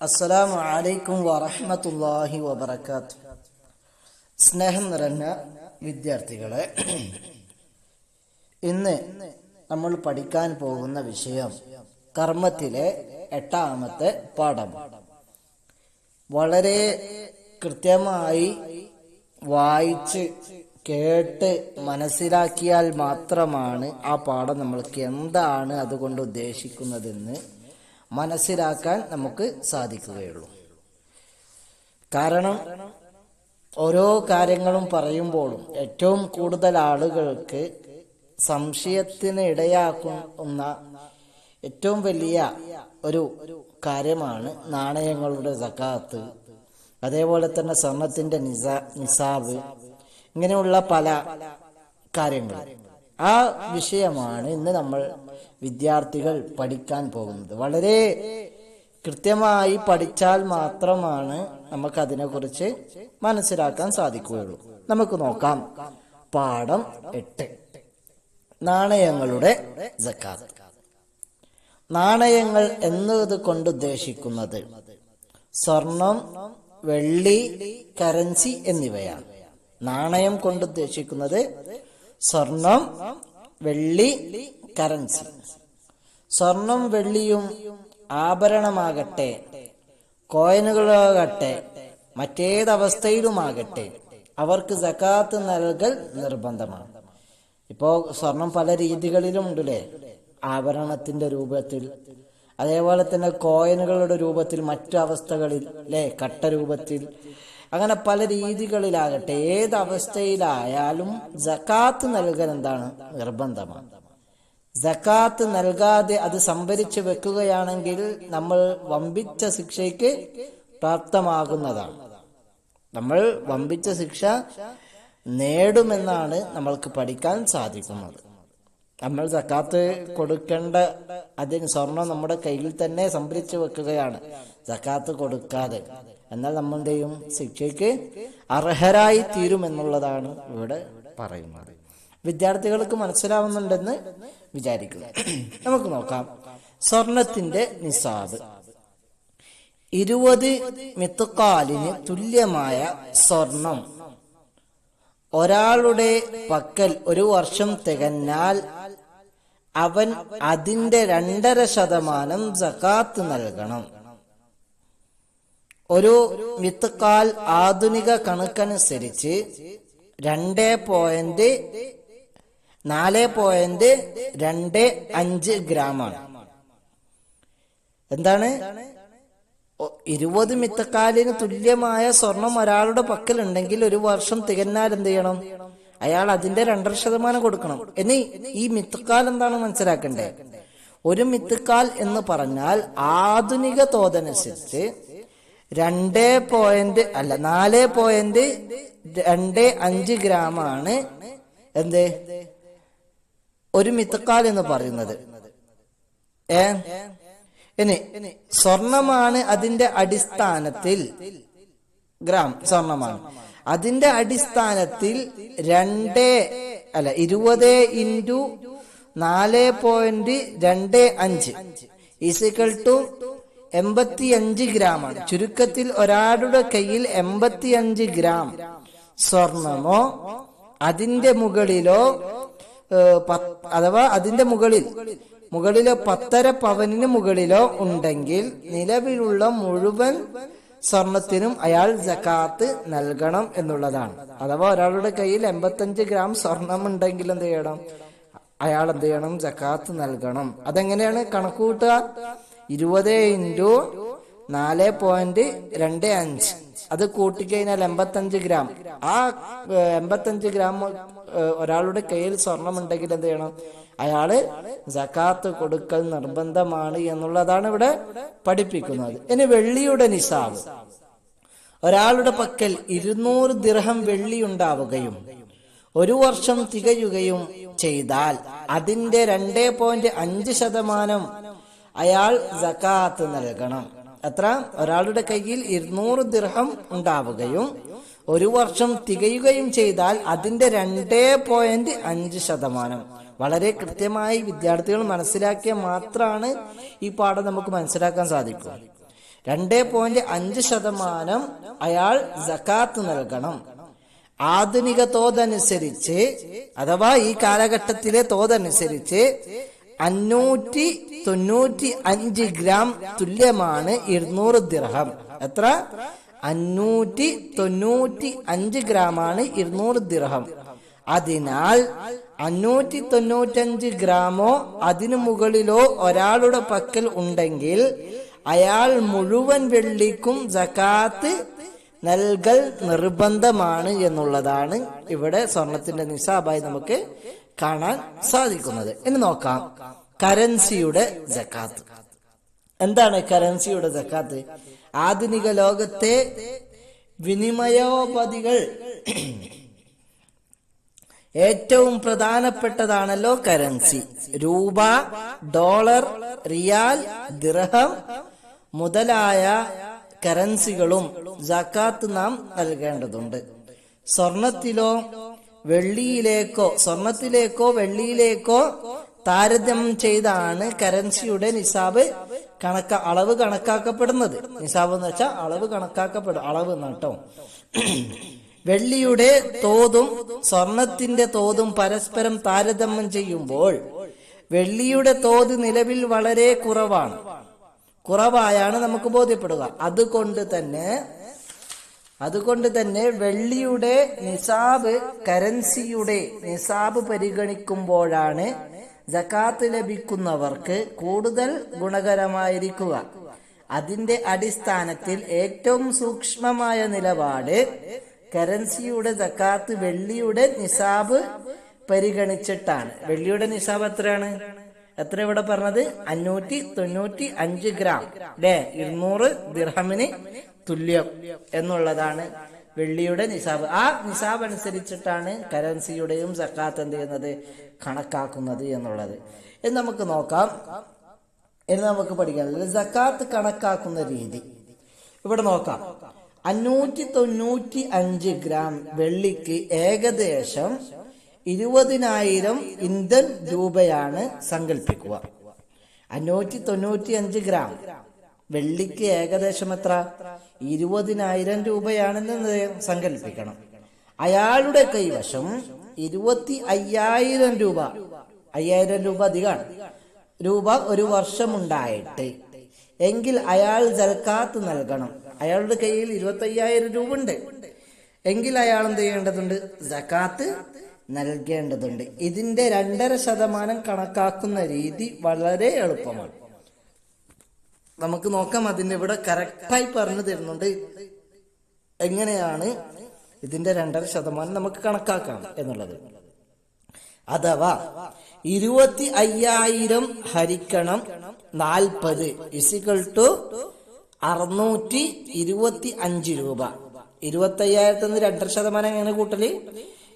അസ്സലാമു അലൈക്കും വറഹ്മത്തുള്ളാഹി വബറകാത്ത് സ്നേഹം നിറഞ്ഞ വിദ്യാർത്ഥികളെ ഇന്ന് നമ്മൾ പഠിക്കാൻ പോകുന്ന വിഷയം കർമ്മത്തിലെ എട്ടാമത്തെ പാഠം. വളരെ കൃത്യമായി വായിച്ച് കേട്ട് മനസ്സിലാക്കിയാൽ മാത്രമാണ് ആ പാഠം നമ്മൾക്ക് എന്താണ് അതുകൊണ്ട് ഉദ്ദേശിക്കുന്നതെന്ന് മനസ്സിലാക്കാൻ നമുക്ക് സാധിക്കുകയുള്ളൂ. കാരണം ഓരോ കാര്യങ്ങളും പറയുമ്പോഴും ഏറ്റവും കൂടുതൽ ആളുകൾക്ക് സംശയത്തിന് ഇടയാക്കുന്ന ഏറ്റവും വലിയ ഒരു കാര്യമാണ് നാണയങ്ങളുടെ സക്കാത്ത്. അതേപോലെ തന്നെ സ്വർണത്തിന്റെ നിസ നിസാബ് ഇങ്ങനെയുള്ള പല കാര്യങ്ങൾ ആ വിഷയമാണ് ഇന്ന് നമ്മൾ വിദ്യാർത്ഥികൾ പഠിക്കാൻ പോകുന്നത്. വളരെ കൃത്യമായി പഠിച്ചാൽ മാത്രമാണ് നമുക്ക് അതിനെക്കുറിച്ച് മനസ്സിലാക്കാൻ സാധിക്കുകയുള്ളൂ. നമുക്ക് നോക്കാം. പാഠം എട്ട്. നാണയങ്ങളുടെ ജക്കാത്ത്. നാണയങ്ങൾ എന്നത് കൊണ്ട് ഉദ്ദേശിക്കുന്നത് സ്വർണം വെള്ളി കറൻസി എന്നിവയാണ്. നാണയം കൊണ്ട് ഉദ്ദേശിക്കുന്നത് സ്വർണം വെള്ളി കറൻസി സ്വർണം വെള്ളിയും ആഭരണമാകട്ടെ കോയിനുകളാകട്ടെ മറ്റേതവസ്ഥയിലുമാകട്ടെ അവർക്ക് സക്കാത്ത് നൽകൽ നിർബന്ധമാണ്. ഇപ്പോ സ്വർണം പല രീതികളിലും ഉണ്ടല്ലേ ആഭരണത്തിന്റെ രൂപത്തിൽ അതേപോലെ തന്നെ കോയിനുകളുടെ രൂപത്തിൽ മറ്റു അവസ്ഥകളിൽ അല്ലെ? കട്ട രൂപത്തിൽ അങ്ങനെ പല രീതികളിലാകട്ടെ ഏത് അവസ്ഥയിലായാലും ജക്കാത്ത് നൽകൽ എന്താണ്? നിർബന്ധമാണ്. ജക്കാത്ത് നൽകാതെ അത് സംഭരിച്ചു വെക്കുകയാണെങ്കിൽ നമ്മൾ വമ്പിച്ച ശിക്ഷയ്ക്ക് പ്രാപ്തമാകുന്നതാണ്. നമ്മൾ വമ്പിച്ച ശിക്ഷ നേടുമെന്നാണ് നമ്മൾക്ക് പഠിക്കാൻ സാധിക്കുന്നത്. നമ്മൾ സക്കാത്ത് കൊടുക്കേണ്ട അതിന് സ്വർണം നമ്മുടെ കയ്യിൽ തന്നെ സംഭരിച്ചു വെക്കുകയാണ്. സക്കാത്ത് കൊടുക്കാതെ. എന്നാൽ നമ്മളുടെയും ശിക്ഷയ്ക്ക് അർഹരായി തീരുമെന്നുള്ളതാണ് ഇവിടെ പറയുന്നത്. വിദ്യാർത്ഥികൾക്ക് മനസ്സിലാവുന്നുണ്ടെന്ന് വിചാരിക്കുന്നു. നമുക്ക് നോക്കാം. സ്വർണത്തിന്റെ നിസാബ്. ഇരുപത് മിത്തുക്കാലിന് തുല്യമായ സ്വർണം. ഒരാളുടെ പക്കൽ ഒരു വർഷം തികഞ്ഞാൽ അവൻ അതിന്റെ രണ്ടര ശതമാനം ജക്കാത്ത് നൽകണം. ഒരു മിത്തുക്കാൽ ആധുനിക കണക്കനുസരിച്ച് രണ്ട് പോയിന്റ് നാല് പോയിന്റ് രണ്ട് അഞ്ച് ഗ്രാമാണ്. എന്താണ്? ഇരുപത് മിത്തക്കാലിന് തുല്യമായ സ്വർണം ഒരാളുടെ പക്കലുണ്ടെങ്കിൽ ഒരു വർഷം തികഞ്ഞാൽ എന്ത് ചെയ്യണം? അയാൾ അതിന്റെ രണ്ടര ശതമാനം കൊടുക്കണം. എന്നീ ഈ മിത്തുക്കാൽ എന്താണ് മനസ്സിലാക്കണ്ടേ? ഒരു മിത്തുക്കാൽ എന്ന് പറഞ്ഞാൽ ആധുനിക തോതനുസരിച്ച് രണ്ട് പോയിന്റ് അല്ല നാല് പോയിന്റ് രണ്ട് അഞ്ച് ഗ്രാമാണ് എന്ത്? ഒരു മിത്തക്കാൽ എന്ന് പറയുന്നത്. ഏ? ഇനി സ്വർണമാണ് അതിന്റെ അടിസ്ഥാനത്തിൽ ഗ്രാം സ്വർണമാണ്. അതിന്റെ അടിസ്ഥാനത്തിൽ രണ്ട് അല്ല ഇരുപത് ഇന്റു നാല് പോയിന്റ് രണ്ട് അഞ്ച്. ഈസിക്കൽ ടു എൺപത്തിയഞ്ച് ഗ്രാമാണ്. ചുരുക്കത്തിൽ ഒരാളുടെ കയ്യിൽ എൺപത്തിയഞ്ച് ഗ്രാം സ്വർണമോ അതിന്റെ മുകളിലോ അഥവാ അതിന്റെ മുകളിൽ മുകളിലോ പത്തര പവനിന് മുകളിലോ ഉണ്ടെങ്കിൽ നിലവിലുള്ള മുഴുവൻ സ്വർണത്തിനും അയാൾ ജക്കാത്ത് നൽകണം എന്നുള്ളതാണ്. അഥവാ ഒരാളുടെ കയ്യിൽ എൺപത്തഞ്ച് ഗ്രാം സ്വർണം ഉണ്ടെങ്കിൽ എന്ത് ചെയ്യണം? അയാൾ എന്ത് ചെയ്യണം? ജക്കാത്ത് നൽകണം. അതെങ്ങനെയാണ്? കണക്ക് കൂട്ടുക ഇരുപത് ഇന്റു നാല് പോയിന്റ് രണ്ട് അഞ്ച്. അത് കൂട്ടിക്കഴിഞ്ഞാൽ എൺപത്തഞ്ച് ഗ്രാം. ആ എൺപത്തഞ്ച് ഗ്രാം ഒരാളുടെ കയ്യിൽ സ്വർണമുണ്ടെങ്കിൽ എന്ത് ചെയ്യണം? അയാൾ ജക്കാത്ത് കൊടുക്കൽ നിർബന്ധമാണ് എന്നുള്ളതാണ് ഇവിടെ പഠിപ്പിക്കുന്നത്. ഇനി വെള്ളിയുടെ നിസാബ്. ഒരാളുടെ പക്കൽ ഇരുന്നൂറ് ദിർഹം വെള്ളി ഉണ്ടാവുകയും ഒരു വർഷം തികയുകയും ചെയ്താൽ അതിന്റെ രണ്ടേ പോയിന്റ് അഞ്ച് ശതമാനം അയാൾ ജക്കാത്ത് നൽകണം. എത്ര? ഒരാളുടെ കയ്യിൽ ഇരുന്നൂറ് ദിർഹം ഉണ്ടാവുകയും ഒരു വർഷം തികയുകയും ചെയ്താൽ അതിന്റെ രണ്ടേ പോയിന്റ് അഞ്ച് ശതമാനം. വളരെ കൃത്യമായി വിദ്യാർത്ഥികൾ മനസ്സിലാക്കിയാൽ മാത്രമാണ് ഈ പാഠം നമുക്ക് മനസ്സിലാക്കാൻ സാധിക്കുക രണ്ടേ പോയിന്റ് അഞ്ച് ശതമാനം അയാൾ ജക്കാത്ത് നൽകണം. ആധുനിക തോതനുസരിച്ച് അഥവാ ഈ കാലഘട്ടത്തിലെ തോതനുസരിച്ച് അഞ്ഞൂറ്റി തൊണ്ണൂറ്റി അഞ്ച് ഗ്രാം തുല്യമാണ് ഇരുന്നൂറ് ദിർഹം. എത്ര? അഞ്ഞൂറ്റി തൊണ്ണൂറ്റി അഞ്ച് ഗ്രാമാണ് ഇരുന്നൂറ് ദിർഹം. അതിനാൽ അഞ്ഞൂറ്റി തൊണ്ണൂറ്റഞ്ച് ഗ്രാമോ അതിനു മുകളിലോ ഒരാളുടെ പക്കൽ ഉണ്ടെങ്കിൽ അയാൾ മുഴുവൻ വെള്ളിക്കും ജക്കാത്ത് നൽകൽ നിർബന്ധമാണ് എന്നുള്ളതാണ് ഇവിടെ സ്വർണത്തിന്റെ നിസാബായി നമുക്ക് കാണാൻ സാധിക്കുന്നത്. ഇനി നോക്കാം. കറൻസിയുടെ ജക്കാത്ത് എന്താണ് കറൻസിയുടെ ജക്കാത്ത് ആധുനിക ലോകത്തെ വിനിമയോപാധികൾ ഏറ്റവും പ്രധാനപ്പെട്ടതാണല്ലോ കറൻസി. രൂപ ഡോളർ റിയാൽ ദിർഹം മുതലായ കറൻസികളും ജക്കാത്ത് നാം നൽകേണ്ടതുണ്ട്. സ്വർണത്തിലോ വെള്ളിയിലേക്കോ സ്വർണത്തിലേക്കോ വെള്ളിയിലേക്കോ താരതമ്യം ചെയ്താണ് കറൻസിയുടെ നിസാബ് കണക്ക അളവ് കണക്കാക്കപ്പെടുന്നത്. നിസാബ് എന്ന് വെച്ചാൽ അളവ് കണക്കാക്കപ്പെടും. അളവ് നട്ടോ വെള്ളിയുടെ തോതും സ്വർണത്തിന്റെ തോതും പരസ്പരം താരതമ്യം ചെയ്യുമ്പോൾ വെള്ളിയുടെ തോത് നിലവിൽ വളരെ കുറവാണ്. കുറവായാണ് നമുക്ക് ബോധ്യപ്പെടുക. അതുകൊണ്ട് തന്നെ അതുകൊണ്ട് തന്നെ വെള്ളിയുടെ നിസാബ് കറൻസിയുടെ നിസാബ് പരിഗണിക്കുമ്പോഴാണ് ജക്കാത്ത് ലഭിക്കുന്നവർക്ക് കൂടുതൽ ഗുണകരമായിരിക്കുക. അതിന്റെ അടിസ്ഥാനത്തിൽ ഏറ്റവും സൂക്ഷ്മമായ നിലപാട് കറൻസിയുടെ ജക്കാത്ത് വെള്ളിയുടെ നിസാബ് പരിഗണിച്ചിട്ടാണ്. വെള്ളിയുടെ നിസാബ് എത്രയാണ്? എത്ര ഇവിടെ പറഞ്ഞത്? അഞ്ഞൂറ്റി തൊണ്ണൂറ്റി അഞ്ച് ഗ്രാം. അല്ലെ ഇരുന്നൂറ് ദിർഹമിന് തുല്യം എന്നുള്ളതാണ് വെള്ളിയുടെ നിസാബ്. ആ നിസാബ് അനുസരിച്ചിട്ടാണ് കറൻസിയുടെയും സക്കാത്ത് എന്ത് ചെയ്യുന്നത്? കണക്കാക്കുന്നത് എന്നുള്ളത്. ഇത് നമുക്ക് നോക്കാം. ഇനി നമുക്ക് പഠിക്കാനുള്ളത് സക്കാത്ത് കണക്കാക്കുന്ന രീതി. ഇവിടെ നോക്കാം. അഞ്ഞൂറ്റി തൊണ്ണൂറ്റി അഞ്ച് ഗ്രാം വെള്ളിക്ക് ഏകദേശം ഇരുപതിനായിരം ഇന്ത്യൻ രൂപയാണ് സങ്കല്പിക്കുക അഞ്ഞൂറ്റി തൊണ്ണൂറ്റി അഞ്ച് ഗ്രാം വെള്ളിക്ക് ഏകദേശം എത്ര? ഇരുപതിനായിരം രൂപയാണെന്ന് സങ്കല്പിക്കണം അയാളുടെ കൈവശം ഇരുപത്തി അയ്യായിരം രൂപ. അയ്യായിരം രൂപ അധികമാണ് രൂപ ഒരു വർഷമുണ്ടായിട്ട്. എങ്കിൽ അയാൾ ജൽക്കാത്ത് നൽകണം. അയാളുടെ കയ്യിൽ ഇരുപത്തി അയ്യായിരം രൂപ ഉണ്ട് എങ്കിൽ അയാൾ എന്ത് ചെയ്യേണ്ടതുണ്ട്? ജക്കാത്ത് നൽകേണ്ടതുണ്ട്. ഇതിന്റെ രണ്ടര ശതമാനം കണക്കാക്കുന്ന രീതി വളരെ എളുപ്പമാണ്. നമുക്ക് നോക്കാം അതിന്റെ ഇവിടെ കറക്റ്റായി പറഞ്ഞു തരുന്നുണ്ട്. എങ്ങനെയാണ് ഇതിന്റെ രണ്ടര ശതമാനം നമുക്ക് കണക്കാക്കാം എന്നുള്ളത്. അഥവാ ഇരുപത്തി അയ്യായിരം ഹരിക്കണം നാൽപ്പത് ഇസികൾ ടു അറുന്നൂറ്റി ഇരുപത്തി അഞ്ച് രൂപ. ഇരുപത്തി അയ്യായിരത്തി നിന്ന് രണ്ടര ശതമാനം എങ്ങനെ കൂട്ടൽ?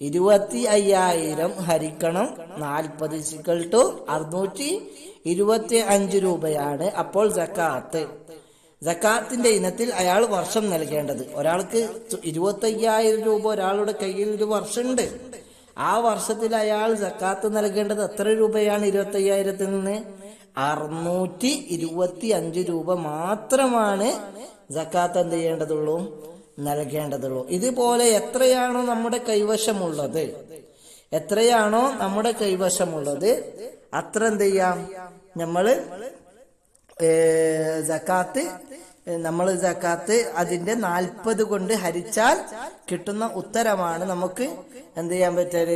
ഇരുപത്തി അയ്യായിരം ഹരിക്കണം നാൽപ്പത് ഇസികൾ ടു അറുന്നൂറ്റി ഇരുപത്തി അഞ്ച് രൂപയാണ് അപ്പോൾ ജക്കാത്ത് ജക്കാത്തിന്റെ ഇനത്തിൽ അയാൾ വർഷം നൽകേണ്ടത്. ഒരാൾക്ക് ഇരുപത്തയ്യായിരം രൂപ ഒരാളുടെ കയ്യിൽ ഒരു വർഷമുണ്ട്. ആ വർഷത്തിൽ അയാൾ ജക്കാത്ത് നൽകേണ്ടത് എത്ര രൂപയാണ്? ഇരുപത്തയ്യായിരത്തിൽ നിന്ന് അറുന്നൂറ്റി ഇരുപത്തി അഞ്ച് രൂപ മാത്രമാണ് ജക്കാത്ത് എന്ത് ചെയ്യേണ്ടതുള്ളൂ? നൽകേണ്ടതുള്ളൂ. ഇതുപോലെ എത്രയാണോ നമ്മുടെ കൈവശമുള്ളത് എത്രയാണോ നമ്മുടെ കൈവശമുള്ളത് അത്ര എന്ത് ചെയ്യാം? നമ്മൾ ജക്കാത്ത്. നമ്മൾ ജക്കാത്ത് അതിന്റെ നാൽപ്പത് കൊണ്ട് ഹരിച്ചാൽ കിട്ടുന്ന ഉത്തരമാണ് നമുക്ക് എന്ത് ചെയ്യാൻ പറ്റൽ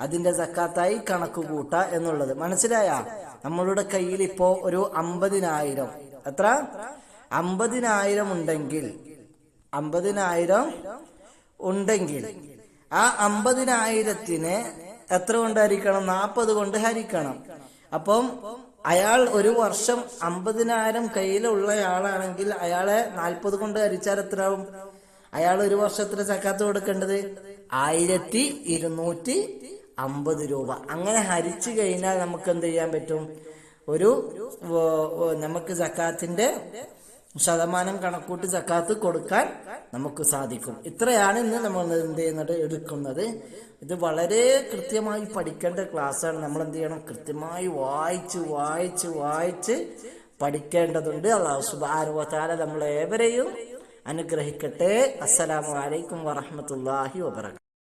അതിന്റെ ജക്കാത്തായി കണക്ക് കൂട്ട എന്നുള്ളത്. മനസ്സിലായ? നമ്മളുടെ കയ്യിൽ ഇപ്പോ ഒരു അമ്പതിനായിരം. എത്ര? അമ്പതിനായിരം ഉണ്ടെങ്കിൽ അമ്പതിനായിരം ഉണ്ടെങ്കിൽ ആ അമ്പതിനായിരത്തിന് എത്ര കൊണ്ട് ഹരിക്കണം? നാൽപ്പത് കൊണ്ട് ഹരിക്കണം. അപ്പം അയാൾ ഒരു വർഷം അമ്പതിനായിരം കയ്യിലുള്ളയാളാണെങ്കിൽ അയാളെ നാൽപ്പത് കൊണ്ട് ഹരിച്ചാൽ എത്ര ആവും അയാൾ ഒരു വർഷത്തിന് ചക്കാത്ത് കൊടുക്കേണ്ടത്? ആയിരത്തി ഇരുന്നൂറ്റി അമ്പത് രൂപ. അങ്ങനെ ഹരിച്ചു കഴിഞ്ഞാൽ നമുക്ക് എന്ത് ചെയ്യാൻ പറ്റും? ഒരു നമുക്ക് ജക്കാത്തിന്റെ ശതമാനം കണക്കൂട്ടി ജക്കാത്ത് കൊടുക്കാൻ നമുക്ക് സാധിക്കും. ഇത്രയാണ് ഇന്ന് നമ്മൾ എന്ത് ചെയ്യുന്നത്? എടുക്കുന്നത്. ഇത് വളരെ കൃത്യമായി പഠിക്കേണ്ട ക്ലാസ്സാണ്. നമ്മൾ എന്ത് ചെയ്യണം? കൃത്യമായി വായിച്ച് വായിച്ച് വായിച്ച് പഠിക്കേണ്ടതുണ്ട്. അള്ളാഹു സുബാനുവത്താല നമ്മളേവരെയും അനുഗ്രഹിക്കട്ടെ. അസ്സലാമു അലൈക്കും വറഹമത്തല്ലാഹി വബർക്കാത്തു